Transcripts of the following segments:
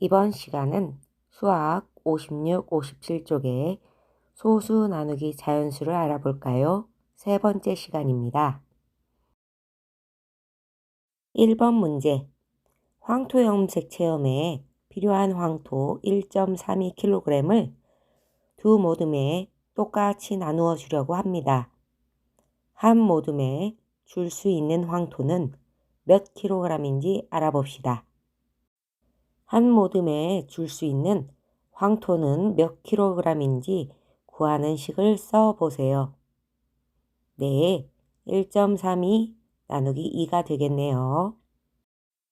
이번 시간은 수학 56, 57쪽에 소수 나누기 자연수를 알아볼까요? 세 번째 시간입니다. 1번 문제. 황토 염색 체험에 필요한 황토 1.32kg을 두 모듬에 똑같이 나누어 주려고 합니다. 한 모듬에 줄 수 있는 황토는 몇 킬로그램인지 알아봅시다. 한 모듬에 줄 수 있는 황토는 몇 킬로그램인지 구하는 식을 써 보세요. 네, 1.32 나누기 2가 되겠네요.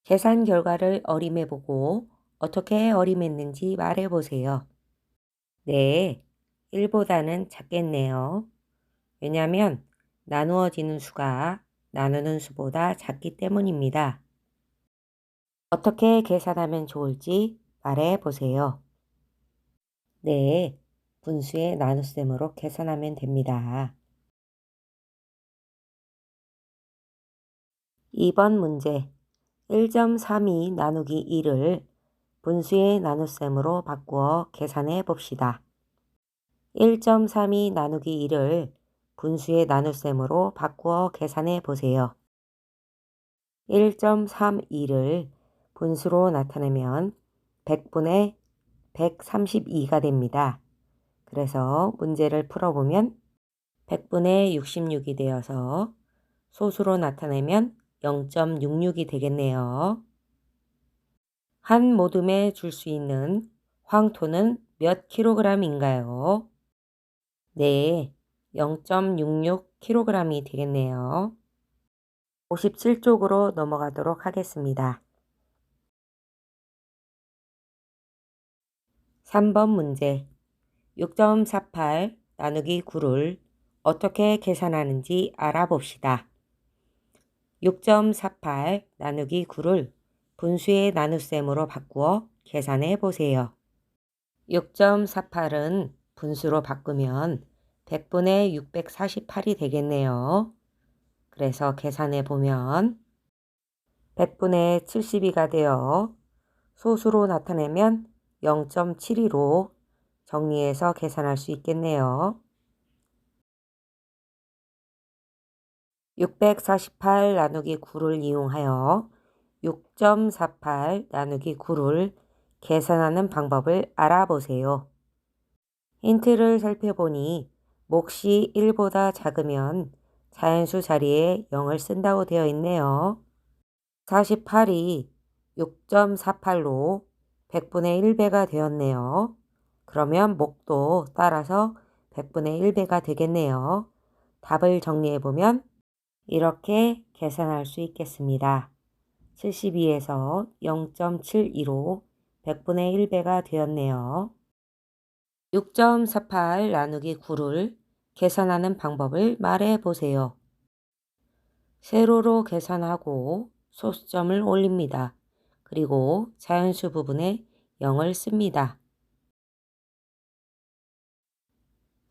계산 결과를 어림해 보고 어떻게 어림했는지 말해 보세요. 네, 1보다는 작겠네요. 왜냐하면 나누어지는 수가 나누는 수보다 작기 때문입니다. 어떻게 계산하면 좋을지 말해 보세요. 네, 분수의 나눗셈으로 계산하면 됩니다. 2번 문제 1.32 나누기 2를 분수의 나눗셈으로 바꾸어 계산해 봅시다. 1.32 나누기 2를 분수의 나눗셈으로 바꾸어 계산해 보세요. 1.32를 분수로 나타내면 100분의 132가 됩니다. 그래서 문제를 풀어보면 100분의 66이 되어서 소수로 나타내면 0.66이 되겠네요. 한 모둠에 줄 수 있는 황토는 몇 킬로그램인가요? 네, 0.66kg이 되겠네요. 57쪽으로 넘어가도록 하겠습니다. 3번 문제 6.48 나누기 9를 어떻게 계산하는지 알아봅시다. 6.48 나누기 9를 분수의 나눗셈으로 바꾸어 계산해 보세요. 6.48은 분수로 바꾸면 100분의 648이 되겠네요. 그래서 계산해 보면 100분의 72가 되어 소수로 나타내면 0.72로 정리해서 계산할 수 있겠네요. 648 나누기 9를 이용하여 6.48 나누기 9를 계산하는 방법을 알아보세요. 힌트를 살펴보니 몫이 1보다 작으면 자연수 자리에 0을 쓴다고 되어 있네요. 48이 6.48로 100분의 1배가 되었네요. 그러면 목도 따라서 100분의 1배가 되겠네요. 답을 정리해 보면 이렇게 계산할 수 있겠습니다. 72에서 0.72로 100분의 1배가 되었네요. 6.48 나누기 9를 계산하는 방법을 말해 보세요. 세로로 계산하고 소수점을 올립니다. 그리고 자연수 부분에 0을 씁니다.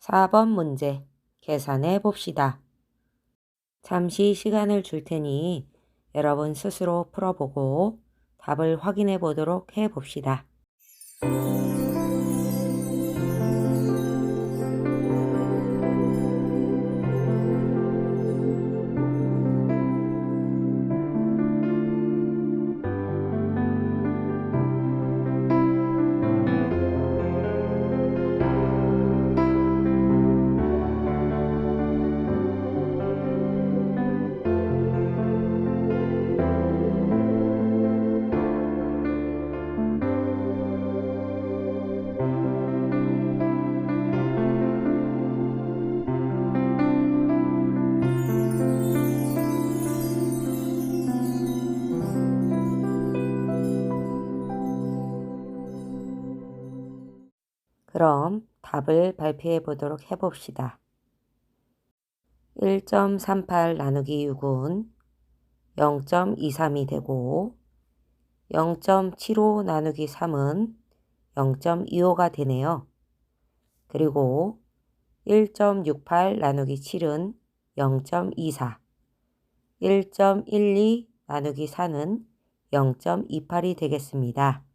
4번 문제 계산해 봅시다. 잠시 시간을 줄 테니 여러분 스스로 풀어보고 답을 확인해 보도록 해 봅시다. 그럼 답을 발표해 보도록 해봅시다. 1.38 나누기 6은 0.23이 되고 0.75 나누기 3은 0.25가 되네요. 그리고 1.68 나누기 7은 0.24 1.12 나누기 4는 0.28이 되겠습니다.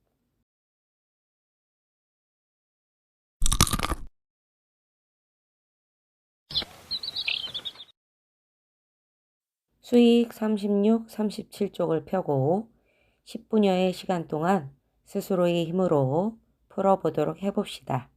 수익 36, 37쪽을 펴고 10분여의 시간 동안 스스로의 힘으로 풀어보도록 해봅시다.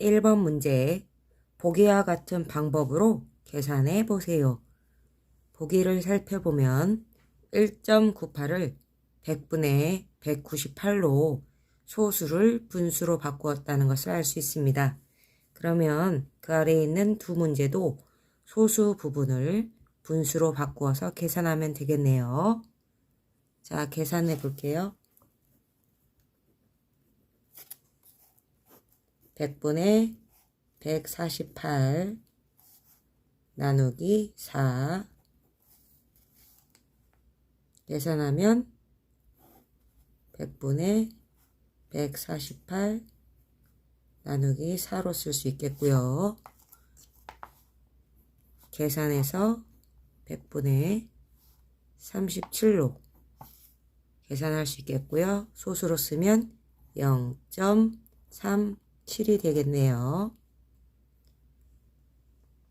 1번 문제 보기와 같은 방법으로 계산해 보세요. 보기를 살펴보면 1.98을 100분의 198로 소수를 분수로 바꾸었다는 것을 알 수 있습니다. 그러면 그 아래에 있는 두 문제도 소수 부분을 분수로 바꾸어서 계산하면 되겠네요. 자, 계산해 볼게요. 100분의 148 나누기 4 계산하면 100분의 148 나누기 4로 쓸 수 있겠고요. 계산해서 100분의 37로 계산할 수 있겠고요. 소수로 쓰면 0.37이 되겠네요.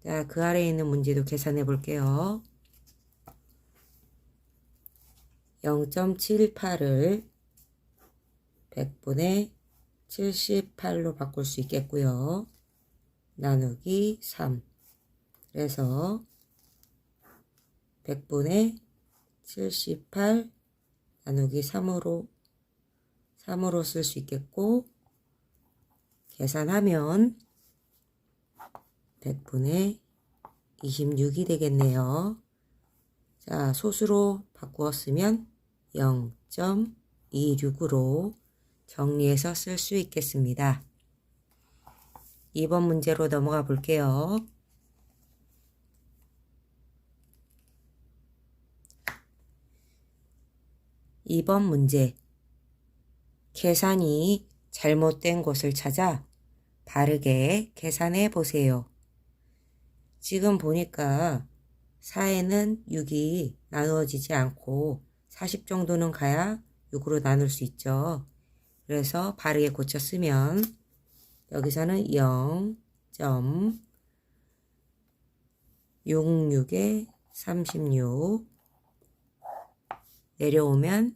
자, 그 아래에 있는 문제도 계산해 볼게요. 0.78을 100분의 78로 바꿀 수 있겠고요. 나누기 3. 그래서 100분의 78 나누기 3으로 3으로 쓸 수 있겠고 계산하면 100분의 26이 되겠네요. 자, 소수로 바꾸었으면 0.26으로 정리해서 쓸 수 있겠습니다. 2번 문제로 넘어가 볼게요. 이번 문제. 계산이 잘못된 곳을 찾아 바르게 계산해 보세요. 지금 보니까 4에는 6이 나누어지지 않고 40 정도는 가야 6으로 나눌 수 있죠. 그래서 바르게 고쳐 쓰면 여기서는 0.66에 36 내려오면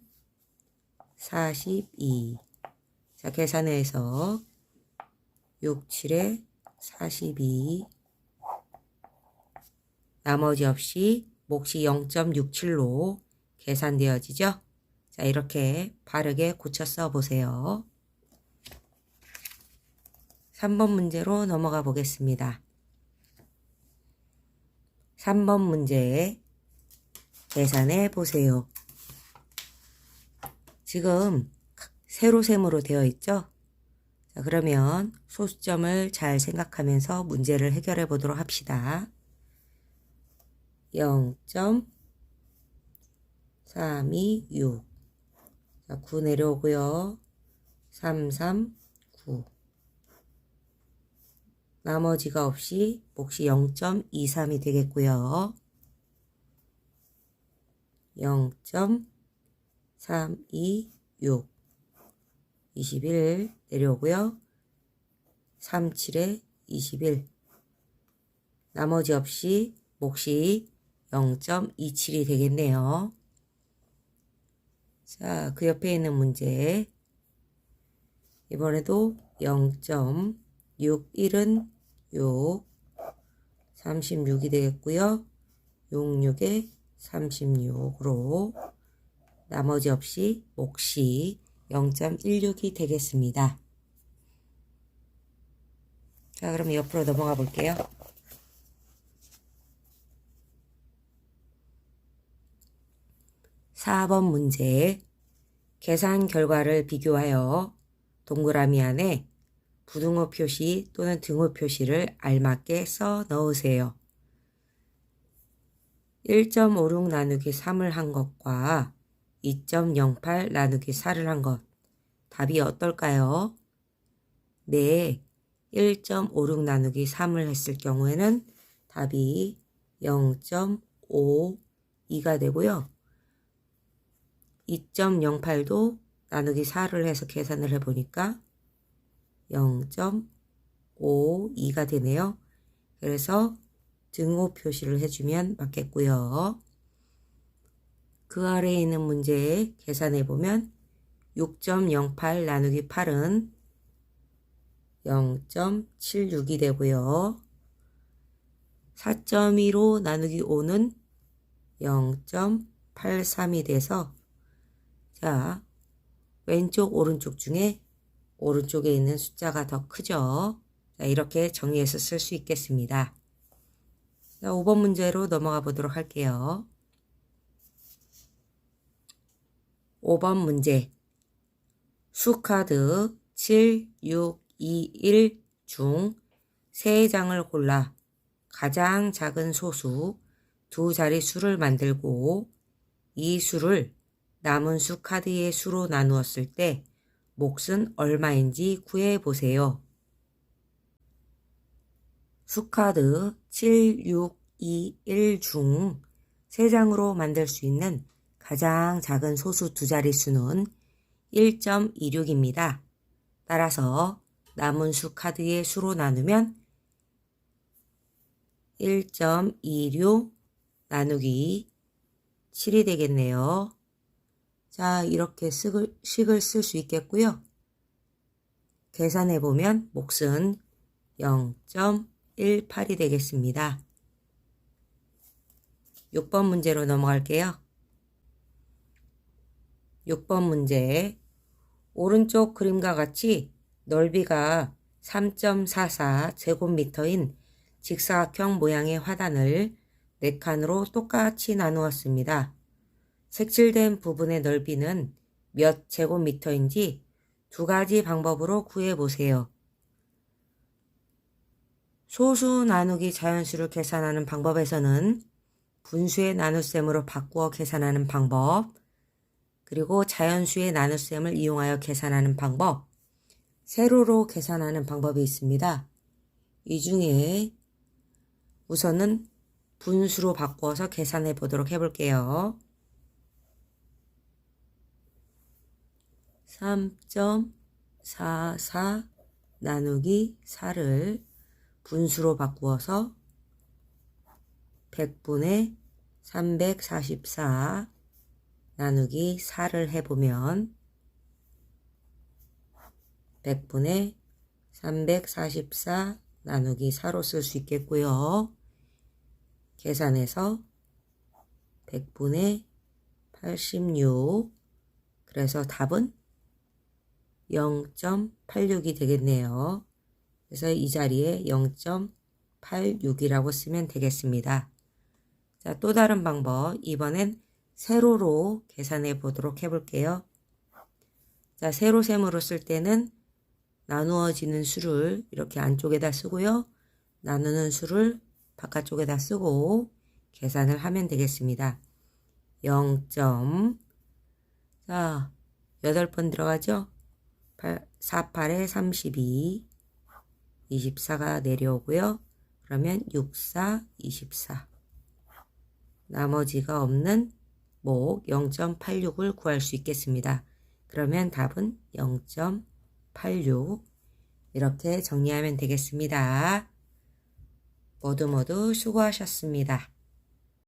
42 자, 계산해서 6, 7에 42 나머지 없이 몫이 0.67로 계산되어지죠? 자, 이렇게 바르게 고쳐 써보세요. 3번 문제로 넘어가 보겠습니다. 3번 문제 계산해 보세요. 지금 세로셈으로 되어 있죠? 자, 그러면 소수점을 잘 생각하면서 문제를 해결해 보도록 합시다. 0.326 자, 9 내려오고요. 3, 3, 9 나머지가 없이 몫이 0.23이 되겠고요. 0.326 21 내려오고요. 37에 21 나머지 없이 몫이 0.27이 되겠네요. 자, 그 옆에 있는 문제. 이번에도 0.61은 6, 36이 되겠고요. 66에 36으로 나머지 없이 몫이 0.16이 되겠습니다. 자, 그럼 옆으로 넘어가 볼게요. 4번 문제 계산 결과를 비교하여 동그라미 안에 부등호 표시 또는 등호 표시를 알맞게 써 넣으세요. 1.56 나누기 3을 한 것과 2.08 나누기 4를 한 것. 답이 어떨까요? 네. 1.56 나누기 3을 했을 경우에는 답이 0.52가 되고요. 2.08도 나누기 4를 해서 계산을 해보니까 0.52가 되네요. 그래서 등호 표시를 해주면 맞겠고요. 그 아래에 있는 문제에 계산해 보면 6.08 나누기 8은 0.76이 되고요. 4.2로 나누기 5는 0.83이 돼서 자 왼쪽 오른쪽 중에 오른쪽에 있는 숫자가 더 크죠. 자, 이렇게 정리해서 쓸 수 있겠습니다. 자, 5번 문제로 넘어가 보도록 할게요. 5번 문제. 수카드 7, 6, 2, 1중세 장을 골라 가장 작은 소수 두 자리 수를 만들고 이 수를 남은 수 카드의 수로 나누었을 때 몫은 얼마인지 구해 보세요. 수 카드 7, 6, 2, 1 중 3장으로 만들 수 있는 가장 작은 소수 두 자리 수는 1.26입니다. 따라서 남은 수 카드의 수로 나누면 1.26 나누기 7이 되겠네요. 자, 이렇게 식을, 쓸 수 있겠고요. 계산해 보면 몫은 0.18이 되겠습니다. 6번 문제로 넘어갈게요. 6번 문제. 오른쪽 그림과 같이 넓이가 3.44 제곱미터인 직사각형 모양의 화단을 4칸으로 똑같이 나누었습니다. 색칠된 부분의 넓이는 몇 제곱미터인지 두 가지 방법으로 구해 보세요. 소수 나누기 자연수를 계산하는 방법에서는 분수의 나눗셈으로 바꾸어 계산하는 방법, 그리고 자연수의 나눗셈을 이용하여 계산하는 방법, 세로로 계산하는 방법이 있습니다. 이 중에 우선은 분수로 바꾸어서 계산해 보도록 해볼게요. 3.44 나누기 4를 분수로 바꾸어서 100분의 344 나누기 4를 해보면 100분의 344 나누기 4로 쓸 수 있겠고요. 계산해서 100분의 86 그래서 답은 0.86이 되겠네요. 그래서 이 자리에 0.86이라고 쓰면 되겠습니다. 자, 또 다른 방법. 이번엔 세로로 계산해 보도록 해볼게요. 자, 세로셈으로 쓸 때는 나누어지는 수를 이렇게 안쪽에다 쓰고요. 나누는 수를 바깥쪽에다 쓰고 계산을 하면 되겠습니다. 0. 자, 8번 들어가죠? 8, 4, 8에 32, 24가 내려오고요. 그러면 6, 4, 24. 나머지가 없는 목 0.86을 구할 수 있겠습니다. 그러면 답은 0.86 이렇게 정리하면 되겠습니다. 모두 모두 수고하셨습니다.